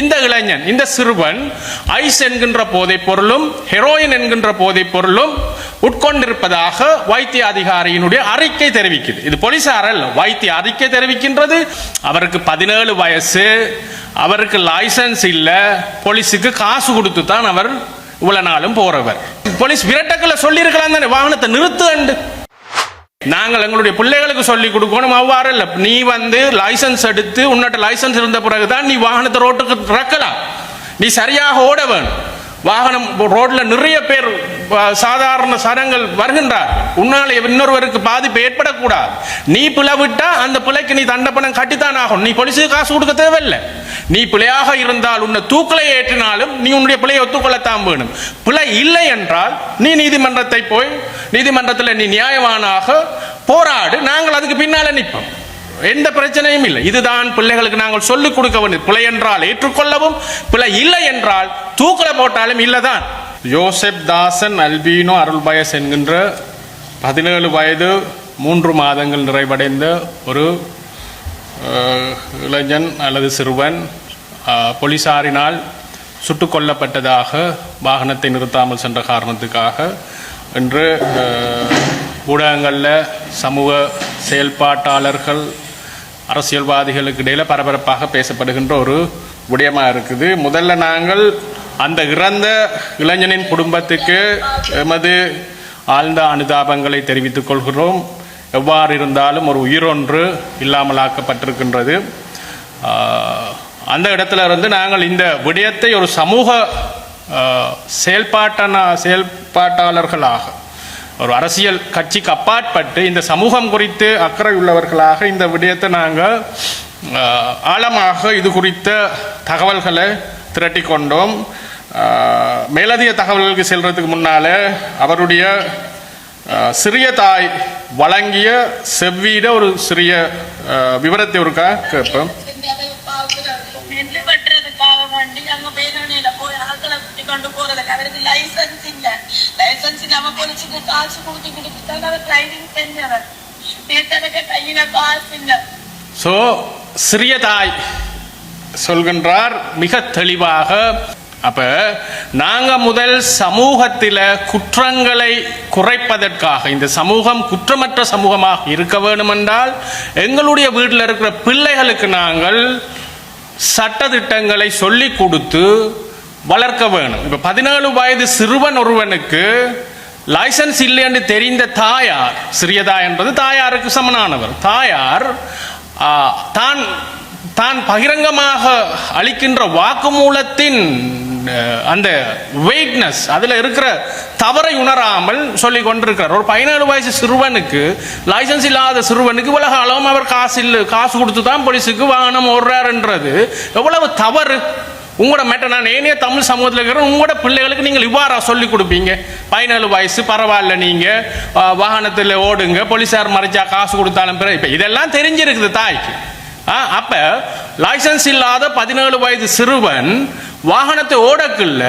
இந்த இளைஞன் இந்த சிறுவன் ஐஸ் என்கின்ற போதைப் பொருளும் ஹெரோயின் என்கின்ற போதைப் பொருளும் உட்கொண்டிருப்பதாக வைத்திய அதிகாரியினுடைய அறிக்கை தெரிவிக்குது. இது போலீசார் அல்ல வைத்திய அறிக்கை தெரிவிக்கின்றது. அவருக்கு பதினேழு வயசு அவருக்கு லைசன்ஸ் இல்லை போலீஸுக்கு காசு கொடுத்து தான் அவர் இவ்வளவு நாளும் போறவர். போலீஸ் விரட்டக்களை சொல்லியிருக்கலாம் தானே வாகனத்தை நிறுத்து நாங்கள் எங்களுடைய பிள்ளைகளுக்கு சொல்லி கொடுக்கணும் அவ்வாறு இல்லை. நீ வந்து லைசன்ஸ் எடுத்து உன்னிட்ட லைசன்ஸ் இருந்த பிறகுதான் நீ வாகனத்தை ரோட்டுக்கு திறக்கலாம் நீ சரியாக ஓட வேணும். வாகனம் ரோட்ல நிறைய பேர் சாதாரண சரங்கள் வருகின்றார். உன்னால இன்னொருவருக்கு பாதிப்பு ஏற்படக்கூடாது. நீ பிளவிட்டா அந்த பிள்ளைக்கு நீ தண்டப்பணம் கட்டித்தான் ஆகும் நீ போலீஸுக்கு காசு கொடுக்க தேவையில்லை. நீ பிழையாக இருந்தால் உன்னை தூக்கலை ஏற்றினாலும் நீ உன்னுடைய பிழையை ஒத்துக்கொள்ளத்தான் வேணும். பிழை இல்லை என்றால் நீ நீதிமன்றத்தை போய் நீதிமன்றத்தில் நீ நியாயமானாக போராடு. நாங்கள் அதுக்கு பின்னால் நிற்போம். எந்த பிரச்சனையும் இல்லை. இதுதான் பிள்ளைகளுக்கு நாங்கள் சொல்லிக் கொடுக்க வேண்டியது. பிழை என்றால் ஏற்றுக்கொள்ளவும் பிழை இல்லை என்றால் தூக்கல போட்டாலும் இல்லைதான். யோசப் தாசன் அல்பீனோ அருள்பயஸ் என்கின்ற பதினேழு வயது மூன்று மாதங்கள் நிறைவடைந்த ஒரு இளைஞன் அல்லது சிறுவன் போலீசாரினால் சுட்டு கொல்லப்பட்டதாக வாகனத்தை நிறுத்தாமல் சென்ற காரணத்துக்காக இன்று ஊடகங்களில் சமூக செயல்பாட்டாளர்கள் அரசியல்வாதிகளுக்கு இடையில் பரபரப்பாக பேசப்படுகின்ற ஒரு விடயமாக இருக்குது. முதல்ல நாங்கள் அந்த இறந்த இளைஞனின் குடும்பத்துக்கு எமது ஆழ்ந்த அனுதாபங்களை தெரிவித்துக் கொள்கிறோம். எவ்வாறு இருந்தாலும் ஒரு உயிரொன்று இல்லாமலாக்கப்பட்டிருக்கின்றது அந்த இடத்துல இருந்து நாங்கள் இந்த விடயத்தை ஒரு சமூக ஆஹ், செயல்பாட்டன செயல்பாட்டாளர்களாக ஒரு அரசியல் கட்சிக்கு அப்பாற்பட்டு இந்த சமூகம் குறித்து அக்கறை உள்ளவர்களாக இந்த விடயத்தை நாங்கள் ஆழமாக இது குறித்த தகவல்களை திரட்டி கொண்டோம் மேலதிக தகவல்களுக்கு செல்றதுக்கு முன்னால அவருடைய சிறிய தாய் வழங்கிய செவ்வீட ஒரு சிறிய விவரத்தை ஒருக்கா கேட்போம். போய் கொண்டு போறதுக்கு அவருக்கு லைசன்ஸ் இல்ல லைசன்ஸ் இல்லாம காசு கொடுத்து கொடுத்துட்டாங்க செஞ்சவர் நேற்றதுக்கு கையில காசு ஸோ சிறிய தாய் சொல்கின்றார் மிக தெளிவாக அப்ப நாங்க முதல் சமூகத்தில குற்றங்களை குறைப்பதற்காக இந்த சமூகம் குற்றமற்ற சமூகமாக இருக்க வேண்டுமென்றால் எங்களுடைய வீட்டில் இருக்கிற பிள்ளைகளுக்கு நாங்கள் சட்டதிட்டங்களை சொல்லி கொடுத்து வளர்க்க வேணும். இப்ப பதினேழு வயது சிறுவன் ஒருவனுக்கு லைசன்ஸ் இல்லை என்று தெரிந்த தாயார் சிறியதா என்பது தாயாருக்கு சமனானவர். தாயார் தான் தான் பகிரங்கமாக அளிக்கின்ற வாக்குமூலத்தின் அந்த வெயிட்னஸ் அதில் இருக்கிற தவறை உணராமல் சொல்லி கொண்டிருக்கிறார். ஒரு பதினேழு வயசு சிறுவனுக்கு லைசன்ஸ் இல்லாத சிறுவனுக்கு உலக அளவும் அவர் காசு இல்லை காசு கொடுத்து தான் போலீஸுக்கு வாகனம் ஓடுறாருன்றது. எவ்வளவு தவறு. உங்களோட மேட்டர் நான் ஏனே தமிழ் சமூகத்தில் இருக்கிற உங்களோட பிள்ளைகளுக்கு நீங்கள் இவ்வாறா சொல்லி கொடுப்பீங்க. பதினேழு வயசு பரவாயில்ல நீங்கள் வாகனத்தில் ஓடுங்க போலீஸார் மறைச்சா காசு கொடுத்தாலும் பிறகு இப்போ இதெல்லாம் தெரிஞ்சிருக்குது தாய்க்கு. ஆ, அப்போ லைசன்ஸ் இல்லாத பதினேழு வயது சிறுவன் வாகனத்தை ஓடக்குள்ள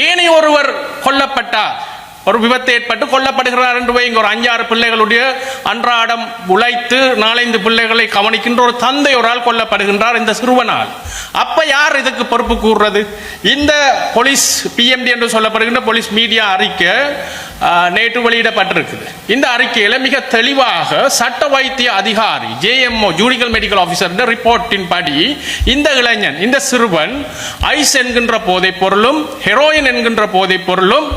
ஏனைய ஒருவர் கொல்லப்பட்டார். ஒரு விபத்து ஏற்பட்டு கொல்லப்படுகிறார் என்று வைங்க ஒரு அஞ்சாறு பிள்ளைகளுடைய அன்றாடம் உழைத்து நாலைந்து பிள்ளைகளை கவனிக்கின்ற ஒரு தந்தை ஒரு ஆள் கொல்லப்படுகின்றார் இந்த சிறுவனால். அப்ப யார் இதுக்கு பொறுப்பு கூறுறது? இந்த போலீஸ் பிஎம்டி என்று சொல்லப்படுகின்ற போலீஸ் மீடியா அறிக்கை நேற்று வெளியிடப்பட்டிருக்குது. இந்த அறிக்கையில் மிக தெளிவாக சட்ட வைத்திய அதிகாரி J M O judicial medical officer ரிப்போர்ட்டின் படி இந்த இளைஞன் இந்த சிறுவன் ஐஸ் என்கின்ற போதைப் பொருளும் ஹெரோயின் என்கின்ற போதைப் பொருளும்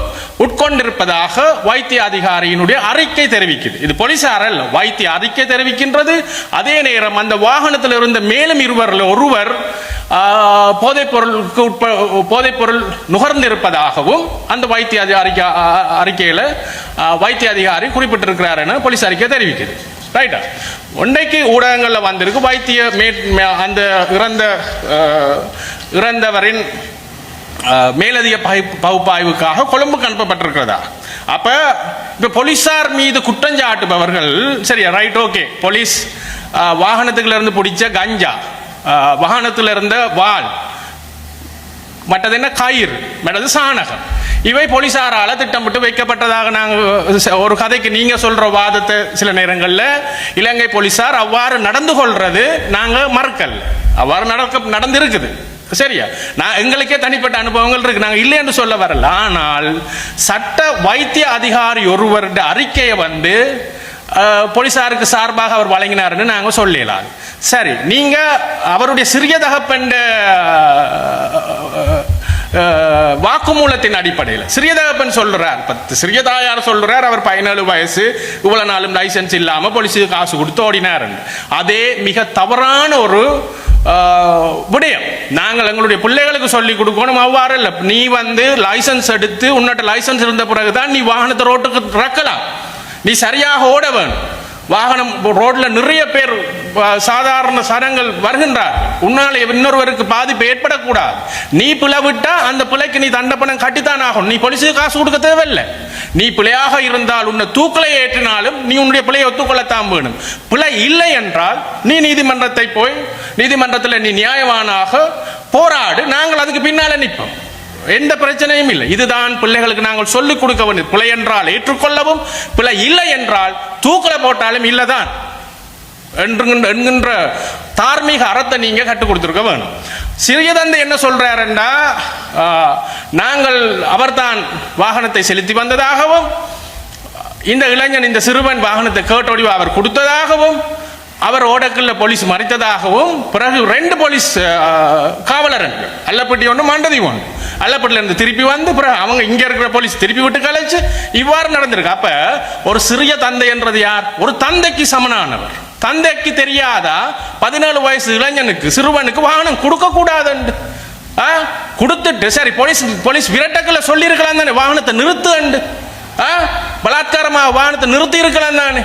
உட்கொண்டிருப்பதாக வைத்திய அதிகாரியினுடைய அறிக்கை தெரிவிக்குது. இது போலீசார் அல்ல வைத்திய அறிக்கை தெரிவிக்கின்றது. அதே நேரம் அந்த வாகனத்தில் இருந்த மேலும் இருவரில் ஒருவர் போதைப்பொருளுக்கு போதைப் பொருளுக்கு உட்ப போதைப் பொருள் நுகர்ந்திருப்பதாகவும் அந்த வைத்திய அதிகாரி அறிக்கையில் வைத்திய அதிகாரி குறிப்பிட்டிருக்கிறார் என போலீஸ் அறிக்கை தெரிவிக்குது. ரைட்டா? ஒன்றைக்கு ஊடகங்களில் வந்திருக்கு வைத்திய மே அந்த இறந்த இறந்தவரின் மேலதிக பகுப்பாய்வுக்காக கொழும்புக்கு அனுப்பப்பட்டிருக்கிறதா அப்ப இப்ப போலீசார் மீது குற்றஞ்சாட்டுபவர்கள் சரி ரைட் ஓகே போலீஸ் ஆஹ், இருந்து பிடிச்ச கஞ்சா வாகனத்தில் வாகனத்துல இருந்த வால் மற்றது என்ன கயிறு மற்றது சாணகம். இவை போலீசாரால திட்டமிட்டு வைக்கப்பட்டதாக நாங்கள் ஒரு கதைக்கு நீங்க சொல்ற வாதத்தை சில நேரங்களில் இலங்கை போலீசார் அவ்வாறு நடந்து கொள்றது நாங்கள் மறுக்கல். அவ்வாறு நடக்க நடந்திருக்குது. சரியா? நான் எங்களுக்கே தனிப்பட்ட அனுபவங்கள் இருக்கு. நாங்கள் இல்லை என்று சொல்ல வரல. ஆனால் சட்ட வைத்திய அதிகாரி ஒருவருடைய அறிக்கையை வந்து போலீசாருக்கு சார்பாக அவர் வழங்கினாருன்னு நாங்கள் சொல்லலாம் சரி நீங்கள் அவருடைய சிறிய தகப்பெண்ட வாக்குமூலத்தின் அடிப்படையில். சிறியதகப்பன் சொல்றார் பத்து சிறியதாயார் சொல்றார் அவர் பதினேழு வயசு இவ்வளவு நாளும் லைசன்ஸ் இல்லாம போலீஸுக்கு காசு கொடுத்து ஓடினார் அதே மிக தவறான ஒரு விடயம். நாங்கள் எங்களுடைய பிள்ளைகளுக்கு சொல்லி கொடுக்கணும் அவ்வாறு இல்லை. நீ வந்து லைசன்ஸ் எடுத்து உன்னிட்ட லைசன்ஸ் இருந்த பிறகுதான் நீ வாகனத்தை ரோட்டுக்கு திறக்கலாம். நீ சரியாக ஓட வேணும். வாகனம் ரோட்ல நிறைய பேர் சாதாரண சரங்கள் வருகின்றார். உன்னால் இன்னொருவருக்கு பாதிப்பு ஏற்படக்கூடாது. நீ பிளவிட்டா அந்த பிழைக்கு நீ தண்டப்பணம் கட்டித்தான் ஆகும் நீ போலீஸுக்கு காசு கொடுக்க தேவையில்லை. நீ பிழையாக இருந்தால் உன்னை தூக்கலை ஏற்றினாலும் நீ உன்னுடைய பிழையை ஒத்துக்கொள்ளத்தான் வேணும். பிழை இல்லை என்றால் நீ நீதிமன்றத்தை போய் நீதிமன்றத்தில் நீ நியாயமானாக போராடு. நாங்கள் அதுக்கு பின்னால் நிற்போம். எந்த பிரச்சனையும் இல்லை. இதுதான் பிள்ளைகளுக்கு நாங்கள் சொல்லிக் கொடுக்க வேண்டியது. பிழை என்றால் ஏற்றுக்கொள்ளவும் பிழை இல்லை என்றால் தூக்கல போட்டாலும் இல்லைதான் என்கின்ற தார்மீக அறத்தை நீங்க கற்றுக் கொடுத்துருக்க வேணும். சிறியதந்தை என்ன சொல்றாருண்டா நாங்கள் அவர்தான் வாகனத்தை செலுத்தி வந்ததாகவும் இந்த இளைஞன் இந்த சிறுவன் வாகனத்தை கேட்டொடிவு அவர் கொடுத்ததாகவும் அவர் ஓடக்கல்ல போலீஸ் மறைத்ததாகவும் பிறகு ரெண்டு போலீஸ் காவலர்கள் அல்லப்பட்டி ஒன்று மண்டதி ஒன்று அல்லப்பட்டில இருந்து திருப்பி வந்து பிறகு அவங்க இங்கே இருக்கிற போலீஸ் திருப்பி விட்டு கழிச்சு இவ்வாறு நடந்திருக்கு. அப்போ ஒரு சிறிய தந்தை என்றது யார்? ஒரு தந்தைக்கு சமனானவர். தந்தைக்கு தெரியாதா? பதினேழு வயசு இளைஞனுக்கு சிறுவனுக்கு வாகனம் கொடுக்கக்கூடாதுண்டு ஆ? கொடுத்துட்டு சரி போலீஸ் போலீஸ் விரட்டக்கில் சொல்லியிருக்கலாம் தானே வாகனத்தை ஆ? பலாத்காரமாக வாகனத்தை நிறுத்தி இருக்கலாம் தானே.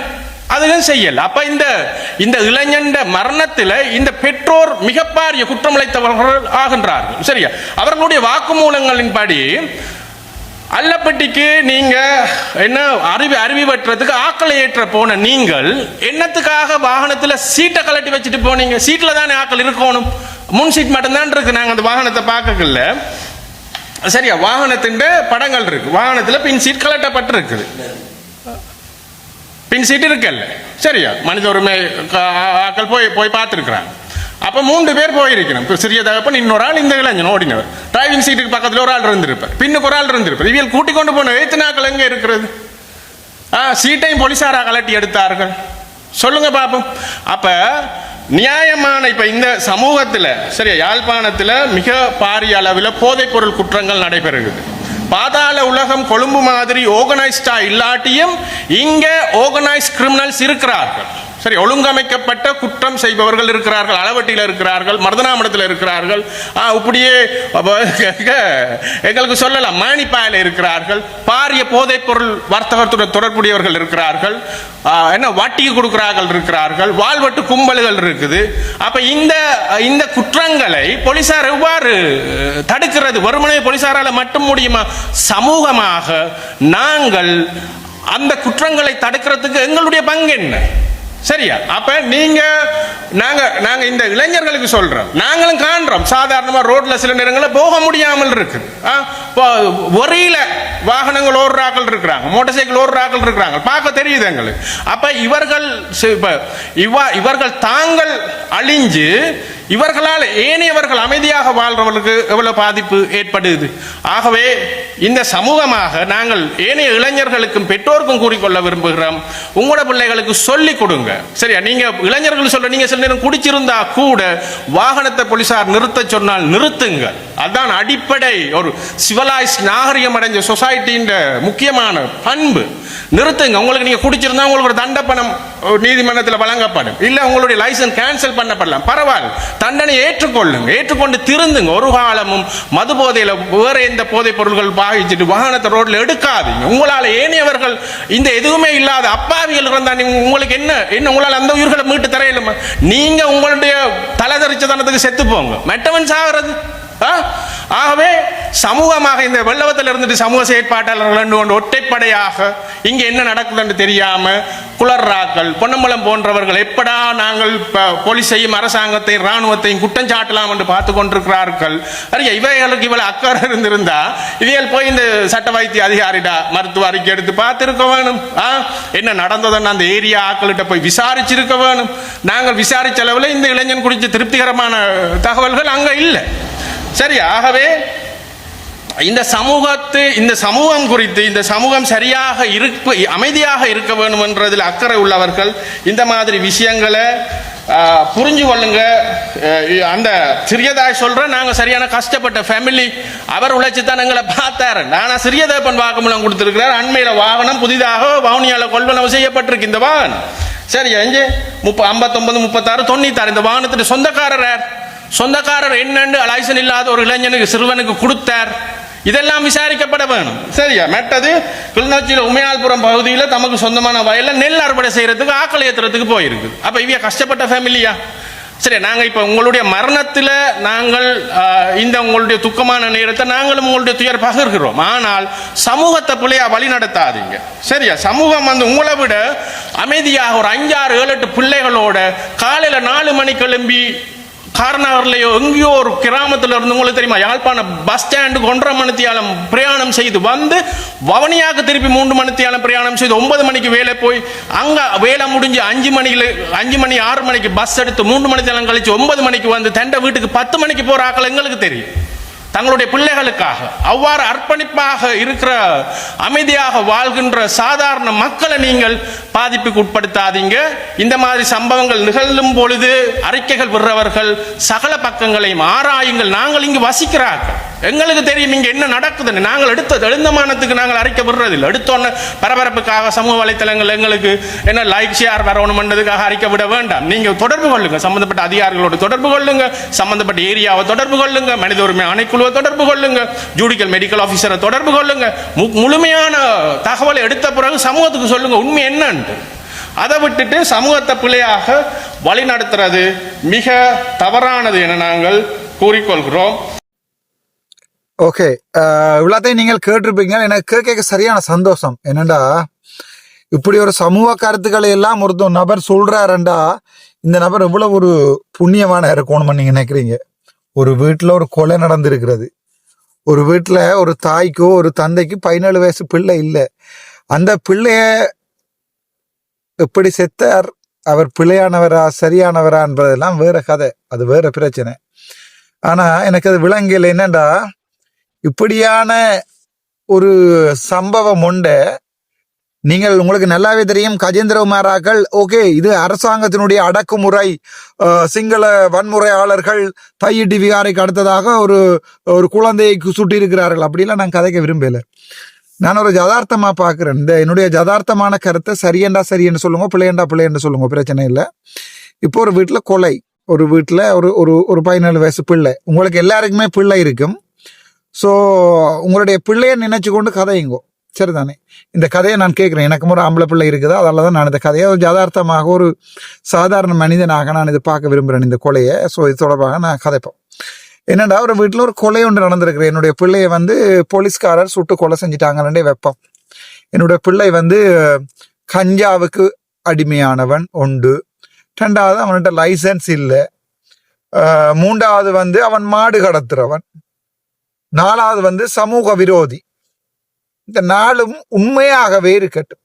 அதுவும் செய்யல. அப்ப இந்த இந்த இளைஞண்ட மரணத்துல இந்த பெற்றோர் மிகப்பாரிய குற்றமளித்தவர்கள் ஆகின்றார்கள். சரியா? அவர்களுடைய வாக்குமூலங்களின்படி அல்லப்பட்டிக்கு நீங்க என்ன அருவி அருவி வெட்டுறதுக்கு ஆக்களை ஏற்ற போன நீங்கள் என்னத்துக்காக வாகனத்துல சீட்டை கலட்டி வச்சுட்டு போனீங்க? சீட்ல தானே ஆக்கள் இருக்கணும். முன் சீட் மட்டும்தான் இருக்கு. நாங்க அந்த வாகனத்தை பார்க்கல சரியா? வாகனத்தின் படங்கள் இருக்கு. வாகனத்துல பின் சீட் கலட்டப்பட்டிருக்குது பின் சீட் இருக்கல்ல சரியா? மனித உரிமை கா- ஆக்கள் போய் போய் பார்த்துருக்குறாங்க. அப்போ மூன்று பேர் போயிருக்கணும். இப்போ சிறிய தகப்பன் இன்னொரு ஆள் இந்த இளைஞன் ஓடினவர். டிரைவிங் சீட்டுக்கு பக்கத்தில் ஒரு ஆள் இருந்திருப்பார். பின்னுக்கு ஒரு ஆள் இருந்திருப்பார். இவியல் கூட்டி கொண்டு போன எழுத்துனாக்கள் எங்கே இருக்கிறது? ஆ சீட்டையும் போலீஸாராக கலட்டி எடுத்தார்கள். சொல்லுங்க பாப்போம். அப்போ நியாயமான இப்போ இந்த சமூகத்தில் சரியா யாழ்ப்பாணத்தில் மிக பாரிய அளவில் போதைப் பொருள் குற்றங்கள் நடைபெறுகிறது. பாதாள உலகம் கொழும்பு மாதிரி ஆர்கனைஸ்டா இல்லாட்டியும் இங்க ஆர்கனைஸ் கிரிமினல்ஸ் இருக்கிறார்கள். சரி ஒழுங்கமைக்கப்பட்ட குற்றம் செய்பவர்கள் இருக்கிறார்கள் அளவட்டியில் இருக்கிறார்கள் மருதனாமடத்தில் இருக்கிறார்கள். இப்படியே எங்களுக்கு சொல்லலாம். மானிப்பாயில் இருக்கிறார்கள் பாரிய போதைப் பொருள் வர்த்தகத்துடன் தொடர்புடையவர்கள் இருக்கிறார்கள் என்ன வட்டிக்கு கொடுக்கிறார்கள் இருக்கிறார்கள் வாழ்வட்டு கும்பல்கள் இருக்குது. அப்ப இந்த இந்த குற்றங்களை போலீசார் எவ்வாறு தடுக்கிறது? வறுமனை போலீசாரால் மட்டும் முடியுமா? சமூகமாக நாங்கள் அந்த குற்றங்களை தடுக்கிறதுக்கு எங்களுடைய பங்கு என்ன? சரியா? அப்ப நீங்க நாங்க நாங்க இந்த இளைஞர்களுக்கு சொல்றோம். நாங்களும் காண்றோம். சாதாரணமா ரோட்ல சில நேரங்களில் போக முடியாமல் இருக்கு. ஆ, வாகனங்கள் ஓடுறாக்கள் இருக்கிறாங்க. மோட்டார் சைக்கிள் ஓடுறாக்கள் இருக்கிறாங்க. பார்க்க தெரியுது எங்களுக்கு. அப்ப இவர்கள் இவா இவர்கள் தாங்கள் அழிஞ்சு இவர்களால் ஏனையவர்கள் அமைதியாக வாழ்றவர்களுக்கு எவ்வளவு பாதிப்பு ஏற்படுது? ஆகவே இந்த சமூகமாக நாங்கள் ஏனைய இளைஞர்களுக்கும் பெற்றோருக்கும் கூறிக்கொள்ள விரும்புகிறோம். உங்களோட பிள்ளைகளுக்கு சொல்லிக் கொடுங்க. சரியா? நீங்க இளைஞர்கள் சொல்ற நீங்க சில நேரம் குடிச்சிருந்தா கூட வாகனத்தை போலீசார் நிறுத்த சொன்னால் நிறுத்துங்க அதான் அடிப்படை. ஒரு சிவலாய்ஸ் நாகரிகம் அடைஞ்ச சொசைட்டியின் முக்கியமான பண்பு. நிறுத்துங்க. உங்களுக்கு நீங்க குடிச்சிருந்தா உங்களுக்கு ஒரு தண்டப்பணம் நீதிமன்றத்தில் வழங்கப்படும். இல்ல உங்களுடைய லைசன்ஸ் கேன்சல் பண்ணப்படலாம். பரவாயில்ல. தண்டனை ஏற்றுக்கொள்ளுங்க. ஏற்றுக்கொண்டு திருந்துங்க. ஒரு காலமும் மது போதையில வேற எந்த போதைப் பொருள்கள் பாவிச்சுட்டு வாகனத்தை ரோட்ல எடுக்காதீங்க. உங்களால ஏனையவர்கள் இந்த எதுவுமே இல்லாத அப்பாவிகள் இருந்தா உங்களுக்கு என்ன என்ன உங்களால் அந்த உயிர்களை மீட்டு தரையிலுமா நீங்க உங்களுடைய தலைதறிச்சதனத்துக்கு செத்து போங்க. மெட்டவன் சாகிறது ஆ? ஆகவே சமூகமாக இந்த வெள்ளவத்தில் இருந்துட்டு சமூக செயற்பாட்டாளர்கள் ரெண்டு கொண்டு ஒற்றைப்படையாக இங்க என்ன நடக்குதுன்னு தெரியாம குளர்ராக்கள் பொன்னம்பலம் போன்றவர்கள் எப்படா நாங்கள் போலீஸையும் அரசாங்கத்தையும் இராணுவத்தையும் குற்றம் சாட்டலாம் என்று பார்த்து கொண்டிருக்கிறார்கள். அறிய இவைகளுக்கு இவ்வளவு அக்கறை இருந்திருந்தா இவைகள் போய் இந்த சட்ட வைத்திய அதிகாரிடா மருத்துவ அறிக்கை எடுத்து பார்த்திருக்க வேணும். ஆ? என்ன நடந்ததுன்னு அந்த ஏரியா ஆக்கள்கிட்ட போய் விசாரிச்சிருக்க வேணும். நாங்கள் விசாரிச்ச அளவில் இந்த இளைஞன் குறித்து திருப்திகரமான தகவல்கள் அங்க இல்லை. சரி ஆகவே இந்த சமூகத்து இந்த சமூகம் குறித்து இந்த சமூகம் சரியாக இருப்பு அமைதியாக இருக்க வேண்டும் என்றதில் அக்கறை உள்ளவர்கள் இந்த மாதிரி விஷயங்களை புரிஞ்சு கொள்ளுங்க. அந்த சிறியதாய் சொல்கிறேன் நாங்கள் சரியான கஷ்டப்பட்ட ஃபேமிலி அவர் உழைச்சி தான் எங்களை பார்த்தாரு. நானா சிறியதேப்பன் வாக்குமூலம் கொடுத்துருக்கிறார். அண்மையில் வாகனம் புதிதாக வவுனியாவில் கொள்வனவு செய்யப்பட்டிருக்கு இந்த வாகனம். சரி அஞ்சு முப்ப ஐம்பத்தொன்பது முப்பத்தாறு தொண்ணூத்தாறு இந்த வாகனத்துக்கு சொந்தக்காரர் சொந்தக்காரர் என்னன்னு லைசன் இல்லாத ஒரு இளைஞனுக்கு சிறுவனுக்கு கொடுத்தார். இதெல்லாம் விசாரிக்கப்பட வேணும். சரியா? மெட்டது கிளிநொச்சியில் உமையாள்புரம் பகுதியில் தமக்கு சொந்தமான வயலில் நெல் அறுவடை செய்கிறதுக்கு ஆக்கள் ஏற்றுறதுக்கு போயிருக்கு. அப்போ இவங்க கஷ்டப்பட்ட ஃபேமிலியா சரி நாங்கள் இப்போ உங்களுடைய மரணத்தில் நாங்கள் இந்த உங்களுடைய துக்கமான நேரத்தை நாங்களும் உங்களுடைய துயர் பகிர்கிறோம். ஆனால் சமூகத்தை பிள்ளையா வழி நடத்தாதீங்க. சரியா? சமூகம் வந்து உங்களை விட அமைதியாக ஒரு அஞ்சாறு ஏழு எட்டு பிள்ளைகளோட காலையில் நாலு மணி கிளம்பி கார்நகர்லயோ எங்கேயோ ஒரு கிராமத்தில் இருந்து உங்களுக்கு தெரியுமா யாழ்ப்பாணம் பஸ் ஸ்டாண்டுக்கு ஒன்றரை மணித்தியாலம் பிரயாணம் செய்து வந்து வவனியாக திருப்பி மூன்று மணித்தியாலம் பிரயாணம் செய்து ஒன்பது மணிக்கு வேலை போய் அங்கே வேலை முடிஞ்சு அஞ்சு மணிக்கு அஞ்சு மணி ஆறு மணிக்கு பஸ் எடுத்து மூன்று மணித்தியாலம் கழிச்சு ஒன்பது மணிக்கு வந்து தண்டை வீட்டுக்கு பத்து மணிக்கு போகிற ஆக்கள் எங்களுக்கு தெரியும். தங்களுடைய பிள்ளைகளுக்காக அவ்வாறு அர்ப்பணிப்பாக இருக்கிற அமைதியாக வாழ்கின்ற சாதாரண மக்களை நீங்கள் பாதிப்புக்கு உட்படுத்தாதீங்க. இந்த மாதிரி சம்பவங்கள் நிகழும் பொழுது அறிக்கைகள் விடுறவர்கள் சகல பக்கங்களையும் ஆராயுங்கள். நாங்கள் இங்கு வசிக்கிறார்கள். எங்களுக்கு தெரியும் இங்கே என்ன நடக்குதுன்னு. நாங்கள் எடுத்த எழுந்தமானத்துக்கு நாங்கள் அறிக்கை விடுறதில்லை எடுத்தோன்னு பரபரப்புக்காக சமூக வலைத்தளங்கள் எங்களுக்கு என்ன லைக் ஷேர் வரணும்ன்றதுக்காக அறிக்கை விட வேண்டாம். நீங்கள் தொடர்பு கொள்ளுங்கள் சம்பந்தப்பட்ட அதிகாரிகளோடு தொடர்பு கொள்ளுங்கள் சம்பந்தப்பட்ட ஏரியாவை தொடர்பு கொள்ளுங்கள் மனித உரிமை ஆணைக்குழுவை தொடர்பு கொள்ளுங்கள் ஜூடிக்கல் மெடிக்கல் ஆஃபீஸரை தொடர்பு கொள்ளுங்கள் மு- முழுமையான தகவலை எடுத்த பிறகு சமூகத்துக்கு சொல்லுங்கள் உண்மை என்னன்ட்டு. அதை விட்டுட்டு சமூகத்தை பிள்ளையாக வழிநடத்துறது மிக தவறானது என நாங்கள் கூறிக்கொள்கிறோம். ஓகே uh, இவ்வளோத்தையும் நீங்கள் கேட்டிருப்பீங்க. எனக்கு கேட்க சரியான சந்தோஷம். என்னண்டா? இப்படி ஒரு சமூக கருத்துக்களை எல்லாம் ஒருத்தர் நபர் சொல்கிறாருண்டா இந்த நபர் எவ்வளோ ஒரு புண்ணியமான இருக்கணும்னு நீங்கள் நினைக்கிறீங்க? ஒரு வீட்டில் ஒரு கொலை நடந்திருக்கிறது. ஒரு வீட்டில் ஒரு தாய்க்கோ ஒரு தந்தைக்கு பதினேழு வயசு பிள்ளை இல்லை. அந்த பிள்ளைய எப்படி செத்தார்? அவர் பிள்ளையானவரா சரியானவரா என்பதெல்லாம் வேற கதை. அது வேற பிரச்சனை. ஆனால் எனக்கு அது விளங்கல. என்னண்டா? இப்படியான ஒரு சம்பவம் உண்டு. நீங்கள் உங்களுக்கு நல்லாவே தெரியும் கஜேந்திரகுமாராக்கள் ஓகே இது அரசாங்கத்தினுடைய அடக்குமுறை சிங்கள வன்முறையாளர்கள் தையிட்டி விகாரைக்கு அடுத்ததாக ஒரு ஒரு குழந்தையை சுட்டி இருக்கிறார்கள் அப்படிலாம் நான் கதைக்க விரும்பல. நான் ஒரு ஜதார்த்தமாக பார்க்குறேன். இந்த என்னுடைய ஜதார்த்தமான கருத்தை சரியண்டா சரியன்னு சொல்லுங்க பிள்ளையண்டா பிள்ளைன்னு சொல்லுங்க பிரச்சனை இல்லை. இப்போ ஒரு வீட்டில் கொலை ஒரு வீட்டில் ஒரு ஒரு ஒரு பதினேழு வயசு பிள்ளை. உங்களுக்கு எல்லாருக்குமே பிள்ளை இருக்கும். ஸோ உங்களுடைய பிள்ளையை நினைச்சு கொண்டு கதையுங்கோ. சரிதானே? இந்த கதையை நான் கேட்குறேன். எனக்கு ஒரு ஆம்பளை பிள்ளை இருக்குது. அதால் தான் நான் இந்த கதையை ஒரு யதார்த்தமாக ஒரு சாதாரண மனிதனாக நான் இதை பார்க்க விரும்புகிறேன் இந்த கொலையை. ஸோ இது தொடர்பாக நான் கதைப்போம். என்னடா ஒரு வீட்டில் ஒரு கொலை ஒன்று நடந்திருக்குது என்னுடைய பிள்ளையை வந்து போலீஸ்காரர் சுட்டு கொலை செஞ்சிட்டாங்கன்னே வைப்போம். என்னுடைய பிள்ளை வந்து கஞ்சாவுக்கு அடிமையானவன் உண்டு. ரெண்டாவது அவன்கிட்ட லைசன்ஸ் இல்லை. மூன்றாவது வந்து அவன் மாடு கடத்துறவன். நாலாவது வந்து சமூக விரோதி. இந்த நாளும் உண்மையாகவே இருக்கட்டும்.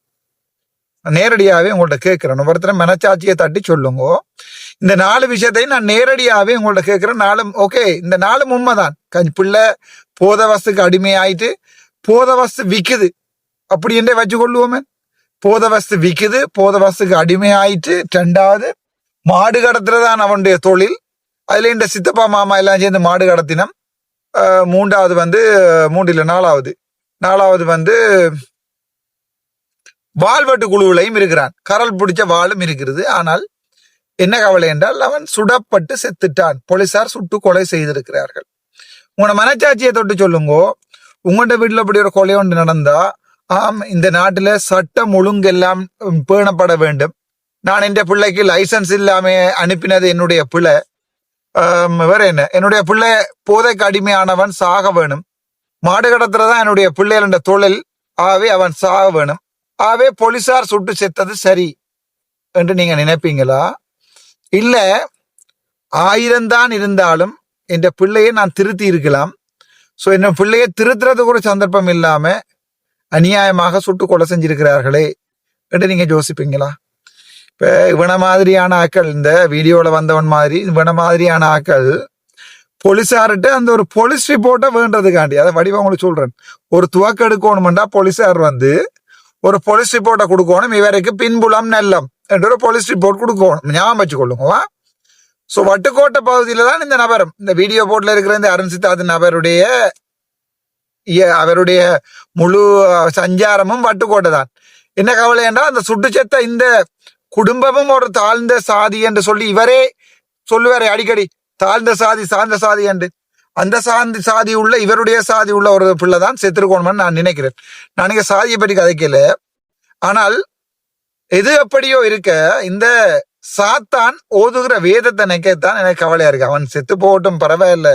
நேரடியாகவே உங்கள்ட்ட கேட்குறேன். ஒருத்தர் மனச்சாட்சியை தட்டி சொல்லுங்க. இந்த நாலு விஷயத்தையும் நான் நேரடியாகவே உங்கள்ட்ட கேட்குறேன். நாளும் ஓகே இந்த நாளும் உண்மைதான். கஞ்சி பிள்ளை போத வஸ்துக்கு அடிமையாயிட்டு போத வஸ்து விற்குது அப்படி என்றே வச்சு கொள்ளுவோமே போத வஸ்து விற்குது போத வஸ்துக்கு அடிமையாயிட்டு ரெண்டாவது மாடு கடத்துறதான் அவனுடைய தொழில். அதுல இந்த சித்தப்பா மாமா எல்லாம் சேர்ந்து மாடு கடத்தினம். மூன்றாவது வந்து மூன்றில் நாலாவது. நாலாவது வந்து வால்வெட்டு குழுவிலையும் இருக்கிறான். கரல் பிடிச்ச வாளும் இருக்கிறது. ஆனால் என்ன கவலை என்றால் அவன் சுடப்பட்டு செத்துட்டான். போலீசார் சுட்டு கொலை செய்திருக்கிறார்கள். உங்களோட மனச்சாட்சியை தொட்டு சொல்லுங்கோ. உங்கள்கிட்ட வீட்டில் இப்படி ஒரு கொலை ஒன்று நடந்தா ஆம் இந்த நாட்டில் சட்டம் ஒழுங்கெல்லாம் பேணப்பட வேண்டும். நான் என் பிள்ளைக்கு லைசன்ஸ் இல்லாமல் அனுப்பினது என்னுடைய பிள்ளை வேற என்ன? என்னுடைய பிள்ளை போதைக்கு அடிமையானவன் சாக வேணும். மாடு கடத்துறதா என்னுடைய பிள்ளைகள தொழில் ஆகவே அவன் சாக வேணும். ஆகவே போலீசார் சுட்டு செத்தது சரி என்று நீங்க நினைப்பீங்களா? இல்ல ஆயிரம் தான் இருந்தாலும் என் பிள்ளையை நான் திருத்தி இருக்கலாம். ஸோ என் பிள்ளையை திருத்துறதுக்கு ஒரு சந்தர்ப்பம் இல்லாம அநியாயமாக சுட்டு கொலை செஞ்சிருக்கிறார்களே என்று நீங்க யோசிப்பீங்களா? இப்போ இவன மாதிரியான ஆக்கள் இந்த வீடியோவில் வந்தவன் மாதிரி இவன மாதிரியான ஆக்கள் போலீஸார்கிட்ட அந்த ஒரு போலீஸ் ரிப்போர்ட்டை வேண்டதுக்காண்டி அதை வடிவம் உங்களுக்கு சொல்கிறேன் ஒரு துவக்க எடுக்கணுமெண்டா போலீஸார் வந்து ஒரு போலீஸ் ரிப்போர்ட்டை கொடுக்கணும் இவருக்கு பின்புலம் நெல்லம் என்ற ஒரு போலீஸ் ரிப்போர்ட் கொடுக்கணும். ஞாபகம் வச்சுக்கொள்ளுங்க ஸோ வட்டுக்கோட்டை பகுதியில் தான் இந்த நபர் இந்த வீடியோ போர்ட்டில் இருக்கிற இந்த அருண் சித்தார்த் நபருடைய இய- அவருடைய முழு சஞ்சாரமும் வட்டுக்கோட்டை தான். என்ன கவலை என்றால் அந்த சுட்டுச்சத்த இந்த குடும்பமும் ஒரு தாழ்ந்த சாதி என்று சொல்லி இவரே சொல்லுவாரே அடிக்கடி. தாழ்ந்த சாதி சார்ந்த சாதி என்று. அந்த சாந்தி சாதி உள்ள இவருடைய சாதி உள்ள ஒரு பிள்ளை தான் செத்துருக்கோணும்னு நான் நினைக்கிறேன். நான் இங்க சாதியை பற்றி கதைக்கல. ஆனால் எது எப்படியோ இருக்க இந்த சாத்தான் ஓதுகிற வேதத்தை நினைக்கத்தான் எனக்கு கவலையா இருக்கு. அவன் செத்து போகட்டும் பரவாயில்ல.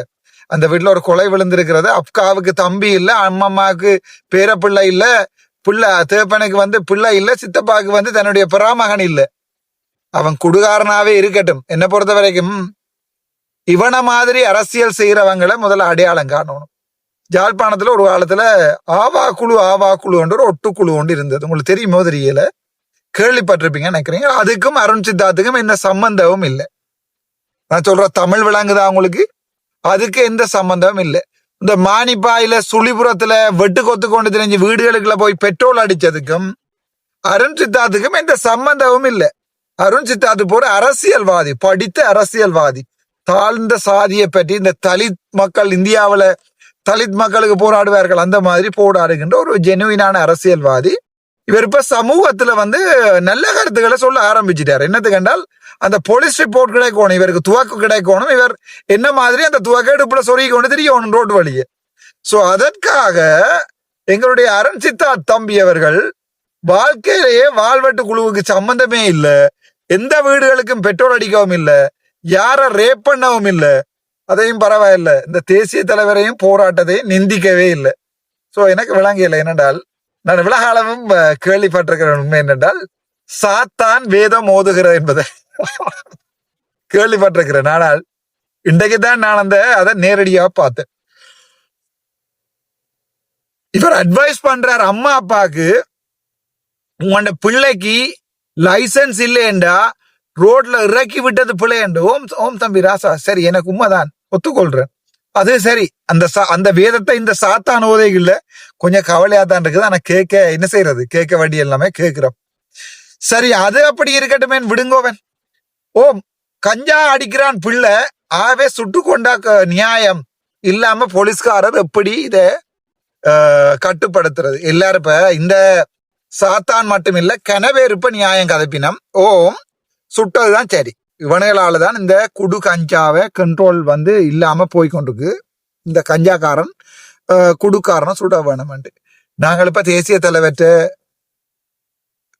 அந்த வீட்டுல ஒரு கொலை விழுந்திருக்கிறது. அப்காவுக்கு தம்பி இல்லை அம்மம்மாவுக்கு பேர பிள்ளை இல்லை பிள்ளை தேப்பனுக்கு வந்து பிள்ளை இல்லை சித்தப்பாவுக்கு வந்து தன்னுடைய பிராமகன் இல்லை. அவன் குடுகாரனாவே இருக்கட்டும். என்னை பொறுத்த வரைக்கும் இவனை மாதிரி அரசியல் செய்யறவங்களை முதல்ல அடையாளம் காணணும். ஜாழ்ப்பாணத்துல ஒரு காலத்துல ஆவா குழு ஆவா குழுன்ற ஒரு ஒட்டு குழு ஒன்று இருந்தது. உங்களுக்கு தெரியுமோ தெரியல. கேள்விப்பட்டிருப்பீங்கன்னு நினைக்கிறீங்க. அதுக்கும் அருண் சித்தார்த்துக்கும் எந்த சம்பந்தமும் இல்லை. நான் சொல்ற தமிழ் விளங்குதா உங்களுக்கு? அதுக்கு எந்த சம்பந்தமும் இல்லை. இந்த மானிப்பாயில சுழிபுரத்துல வெட்டு கொத்து கொண்டு தெரிஞ்சு வீடுகளுக்குள்ள போய் பெட்ரோல் அடிச்சதுக்கும் அருண் சித்தார்த்துக்கும் எந்த சம்பந்தமும் இல்லை. அருண் சித்தார்த்து போற அரசியல்வாதி படித்த அரசியல்வாதி. தாழ்ந்த சாதியை பற்றி இந்த தலித் மக்கள் இந்தியாவில் தலித் மக்களுக்கு போராடுவார்கள் அந்த மாதிரி போராடுகின்ற ஒரு ஜெனுவினான அரசியல்வாதி. இவர் இப்ப சமூகத்துல வந்து நல்ல கருத்துக்களை சொல்ல ஆரம்பிச்சிட்டாரு. என்னது கண்டால் அந்த போலீஸ் ரிப்போர்ட் கிடைக்கணும் இவருக்கு துவக்கு கிடைக்கணும் இவர் என்ன மாதிரி அந்த துவக்க எடுப்புல சொருகி கொண்டு தெரியணும் ரோடு வழியே. சோ அதற்காக எங்களுடைய அருண் சித்தார்த் தம்பி அவர்கள் வாழ்க்கையிலேயே வாழ்வெட்டு குழுவுக்கு சம்பந்தமே இல்லை. எந்த வீடுகளுக்கும் பெட்ரோல் அடிக்கவும் இல்ல. யார ரேப் பண்ணவும் இல்லை. அதையும் பரவாயில்ல. இந்த தேசிய தலைவரையும் போராட்டத்தையும் நிந்திக்கவே இல்லை. சோ எனக்கு விளங்கியில்லை என்னென்றால் நான் விலக அளவும் கேள்விப்பட்டிருக்கிற உண்மை என்னென்றால் சாத்தான் வேதம் ஓதுகிற என்பதை கேள்விப்பட்டிருக்கிறேன். ஆனால் இன்றைக்கு தான் நான் அந்த அதை நேரடியா பார்த்தேன். இவர் அட்வைஸ் பண்றார் அம்மா அப்பாவுக்கு உங்களோட பிள்ளைக்கு லைசன்ஸ் இல்லையண்டா. ரோட்ல இறக்கி விட்டது பிள்ளையண்டு ஓம் ஓம் தம்பி ராசா. சரி எனக்கு உண்மைதான். ஒத்துக்கொள்றேன். அது சரி. அந்த சா- அந்த வேதத்தை இந்த சாத்தான் ஓதைகள்ல கொஞ்சம் கவலையா தான் இருக்குது. ஆனா கேட்க என்ன செய்யறது? கேட்க வண்டி எல்லாமே கேட்கிறோம். சரி அது அப்படி இருக்கட்டுமே விடுங்கோவன் ஓம் கஞ்சா அடிக்கிறான் பிள்ளை. ஆவே சுட்டு கொண்டா நியாயம். இல்லாம போலீஸ்காரர் எப்படி இத கட்டுப்படுத்துறது? எல்லாரும் இப்ப இந்த சாத்தான் மட்டுமில்ல இல்ல நியாயம் கதப்பினம். ஓம். சுட்டதுதான் சரி. இவனுகளால தான் இந்த குடு கஞ்சாவை கண்ட்ரோல் வந்து இல்லாம போய் கொண்டிருக்கு இந்த கஞ்சாக்காரன் குடுக்காரனும் சுட வேணும்ட்டு நாங்கள் இப்ப தேசிய தலைவர்கிட்ட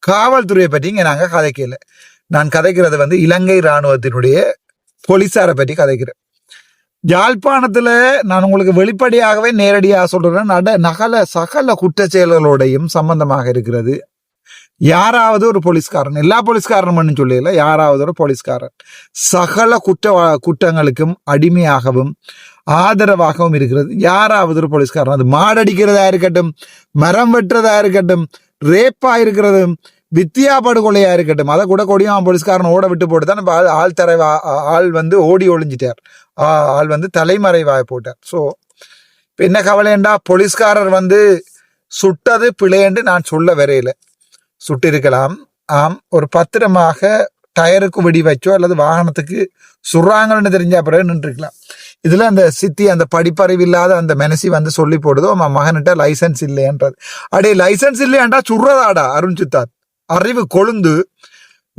காவல்துறையை பற்றி இங்க நாங்க கதைக்கல. நான் கதைக்கிறது வந்து இலங்கை இராணுவத்தினுடைய போலீஸாரை பற்றி கதைக்கிறேன். யாழ்ப்பாணத்தில் நான் உங்களுக்கு வெளிப்படையாகவே நேரடியாக சொல்கிறேன் நட நகல சகல குற்ற செயல்களோடையும் சம்பந்தமாக இருக்கிறது. யாராவது ஒரு போலீஸ்காரன் எல்லா போலீஸ்காரனும் சொல்லல யாராவது ஒரு போலீஸ்காரன். சகல குற்ற குற்றங்களுக்கும் அடிமையாகவும் ஆதரவாகவும் இருக்கிறது. யாராவது ஒரு போலீஸ்காரன் அது மாடடிக்கிறதா இருக்கட்டும் மரம் வெட்டுறதா இருக்கட்டும் ரேப்பாக இருக்கிறதும் வித்தியா படுகொலையா இருக்கட்டும். அதை கூட கொடியான் போலீஸ்காரன் ஓட விட்டு போட்டு தான் ஆள் ஆள் தரைவா ஆள் வந்து ஓடி ஒளிஞ்சிட்டார். ஆ- ஆள் வந்து தலைமறைவாய் போட்டார். ஸோ இப்போ என்ன கவலைண்டா போலீஸ்காரர் வந்து சுட்டது பிழையென்று நான் சொல்ல வரையில. சுட்டிருக்கலாம். ஆம் ஒரு பத்திரமாக டயருக்கு வெடி வச்சோ அல்லது வாகனத்துக்கு சுடுறாங்கன்னு தெரிஞ்ச பிறகு நின்றுருக்கலாம். இதில் அந்த சித்தி அந்த படிப்பறிவு இல்லாத அந்த மெனசி வந்து சொல்லி போடுதோ அவன் மகன்கிட்ட லைசன்ஸ் இல்லையன்றது. அடே லைசன்ஸ் இல்லையாண்டா? சுடுறதாடா அருண் சித்தார் அறிவு கொழுந்து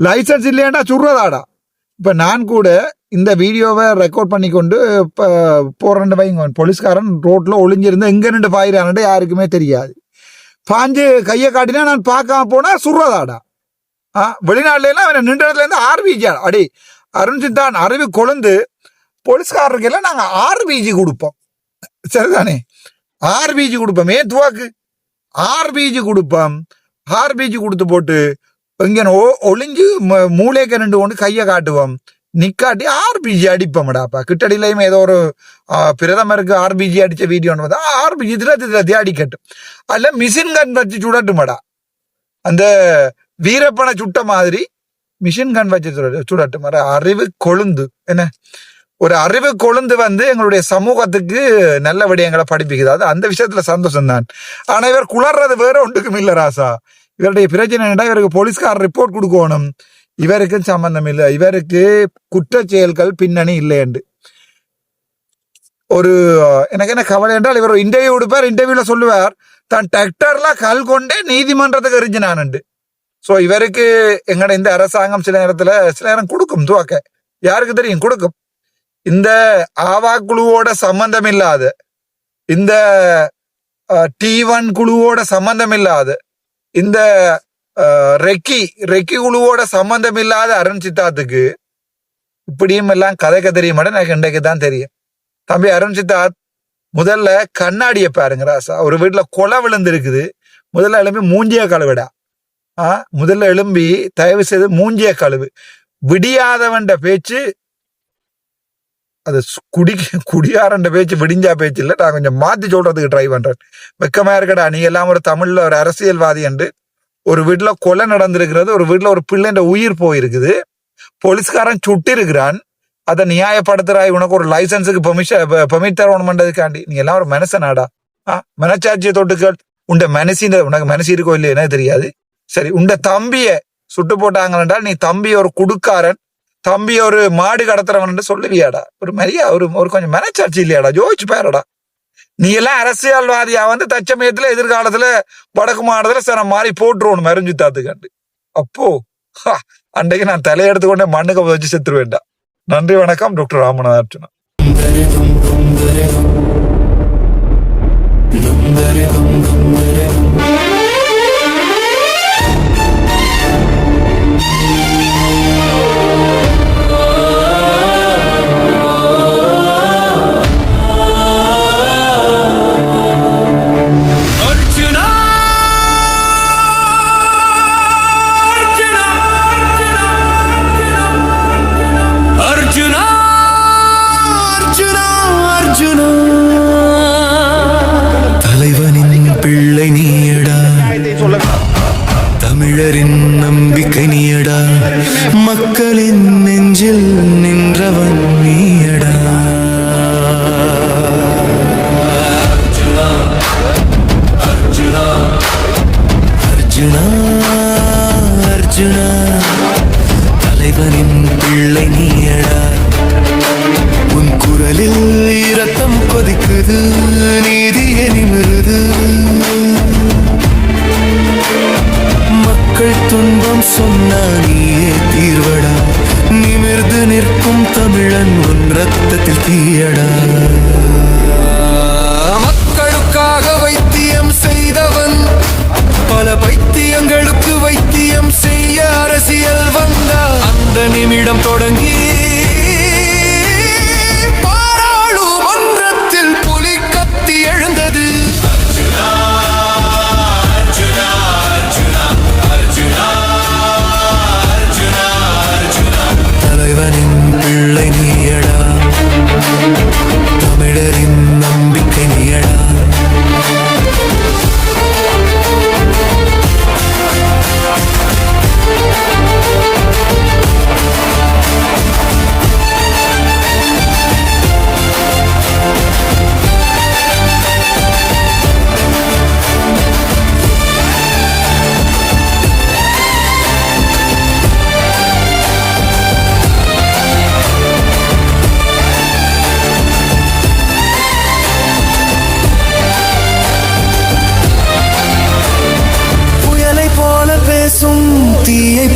லைசன்ஸ் இல்லையாண்டா சுடுறதாடா. இப்போ நான் கூட இந்த வீடியோவை ரெக்கார்ட் பண்ணி கொண்டு இப்போ போகிறேன்னு வைங்க போலீஸ்காரன் ரோட்டில் ஒளிஞ்சிருந்து எங்கே நின்று பாயிறான்னு யாருக்குமே தெரியாது. பாஞ்சு கையை காட்டினா நான் பார்க்காம போனால் சுடுறதாடா. ஆ வெளிநாட்டுல எல்லாம் அவன் நின்ற இடத்துலேருந்து ஆர்பிஜி அடி அருண் சித்தான் அறிவு கொழுந்து போலீஸ்காரருக்கு எல்லாம் நாங்கள் ஆர்பிஜி கொடுப்போம். சரிதானே? ஆர்பிஜி கொடுப்போம். ஏன் துவாக்கு? ஆர்பிஜி கொடுப்போம். ஹார்பிஜி கொடுத்து போட்டு இங்கே ஒ- ஒளிஞ்சு ம- மூளைக்கு ரெண்டு கொண்டு கையை காட்டுவோம். நிக்காட்டி ஆர்பிஜி அடிப்போம்டாப்பா கிட்டடியிலையும் ஏதோ ஒரு பிரதமருக்கு ஆர்பிஜி அடித்த வீடியோ ஒன்று பார்த்தா ஆர்பிஜி திரத்தி திரத்தி அடிக்கட்டும். அல்ல மிஷின் கன் வச்சு சுடட்டுமாடா. அந்த வீரப்பனை சுட்ட மாதிரி மிஷின் கன் வச்சு சுட- சுடட்டும் அறிவு கொழுந்து என்ன? ஒரு அறிவு கொழுந்து வந்து எங்களுடைய சமூகத்துக்கு நல்ல விடயங்களை படிப்பிக்குது. அது அந்த விஷயத்துல சந்தோஷம் தான் ஆனா இவர் குளர்றது வேற ஒன்றுக்கும் இல்லை ராசா இவருடைய பிரச்சனை என்னடா இவருக்கு போலீஸ்கார் ரிப்போர்ட் கொடுக்கணும். இவருக்கு சம்பந்தம் இல்லை இவருக்கு குற்ற செயல்கள் பின்னணி இல்லையண்டு ஒரு எனக்கு என்ன கவலை என்றால் இவர் இன்டர்வியூ கொடுப்பார் இன்டர்வியூல சொல்லுவார் தான் டிராக்டர்ல கல் கொண்டே நீதிமன்றத்துக்கு எரிஞ்சினானுண்டு ஸோ இவருக்கு எங்கட இந்த அரசாங்கம் சில நேரத்துல சில நேரம் கொடுக்கும் துவக்க. யாருக்கு தெரியும்? கொடுக்கும். இந்த ஆவா குழுவோட சம்பந்தம் இல்லாத இந்த டி ஒன் குழுவோட சம்பந்தம் இல்லாத இந்த ரெக்கி ரெக்கி குழுவோட சம்பந்தம் இல்லாத அருண் சித்தாத்துக்கு இப்படியும் எல்லாம் கதை தெரிய மாட்டேன் எனக்கு இன்றைக்கு தான் தெரியும். தம்பி அருண் சித்தார்த் முதல்ல கண்ணாடியை பாருங்க ராசா. ஒரு வீட்டில் கொலை விழுந்திருக்குது. முதல்ல எழும்பி மூஞ்சிய கழுவிடா. ஆ முதல்ல எழும்பி தயவு செய்து மூஞ்சிய கழுவு. விடியாதவன்ட பேச்சு அது குடிக்க குடி பேச்சு விடிஞ்சா பேச்சு இல்லை. நான் கொஞ்சம் மாற்றி சொல்கிறதுக்கு ட்ரை பண்ணுறேன் வெக்கமாக இருக்கடா. நீ எல்லாம் ஒரு தமிழில் ஒரு அரசியல்வாதி என்று ஒரு வீட்டில் கொலை நடந்திருக்கிறது ஒரு வீட்டில் ஒரு பிள்ளைன்ற உயிர் போயிருக்குது. போலீஸ்காரன் சுட்டி இருக்கிறான் அதை நியாயப்படுத்துறாய். உனக்கு ஒரு லைசன்ஸுக்கு பெர்மிஷன் பெர்மிட் தரணும்ன்றதுக்காண்டி நீ எல்லாம் ஒரு மனசனாடா ஆ மனச்சாட்சியை தொட்டுக்கள். உண்ட மனசின் உனக்கு மனசு இருக்கோ இல்லையா என்ன தெரியாது. சரி உண்ட தம்பியை சுட்டு போட்டாங்க நீ தம்பி ஒரு குடுக்காரன். தம்பி ஒரு மாடு கடத்துறவன் சொல்லுவியாடா ஒரு மரியா ஒரு ஒரு கொஞ்சம் மனச்சாட்சி இல்லையாடா ஜோதிச்சு பாருடா நீ எல்லாம் அரசியல்வாதியா வந்து தச்சமயத்துல எதிர்காலத்துல வடக்கு மாடத்துல சில மாதிரி போட்டுருவோம் மறைஞ்சு தாத்துக்காண்டு அப்போ ஹா, அன்றைக்கு நான் தலையெடுத்து கொண்டே மண்ணுக்கு வச்சு செத்துருவேன்டா நன்றி வணக்கம் டாக்டர் ராமநாத அர்ச்சனா அர்ஜுனா நெஞ்சில் நின்றவன்.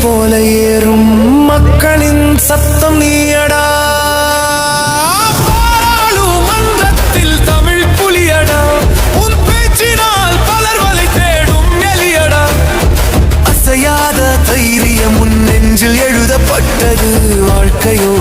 போல ஏறும் மக்களின் சத்தம் நீயடா. தைரியம் உன் நெஞ்சில் எழுதப்பட்டது வாழ்க்கையோ.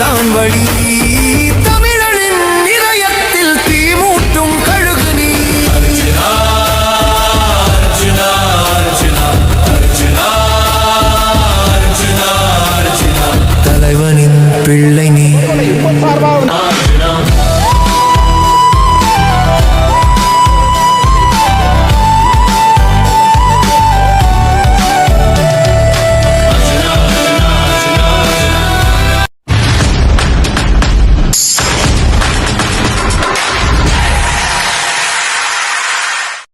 இதுதான் வழி.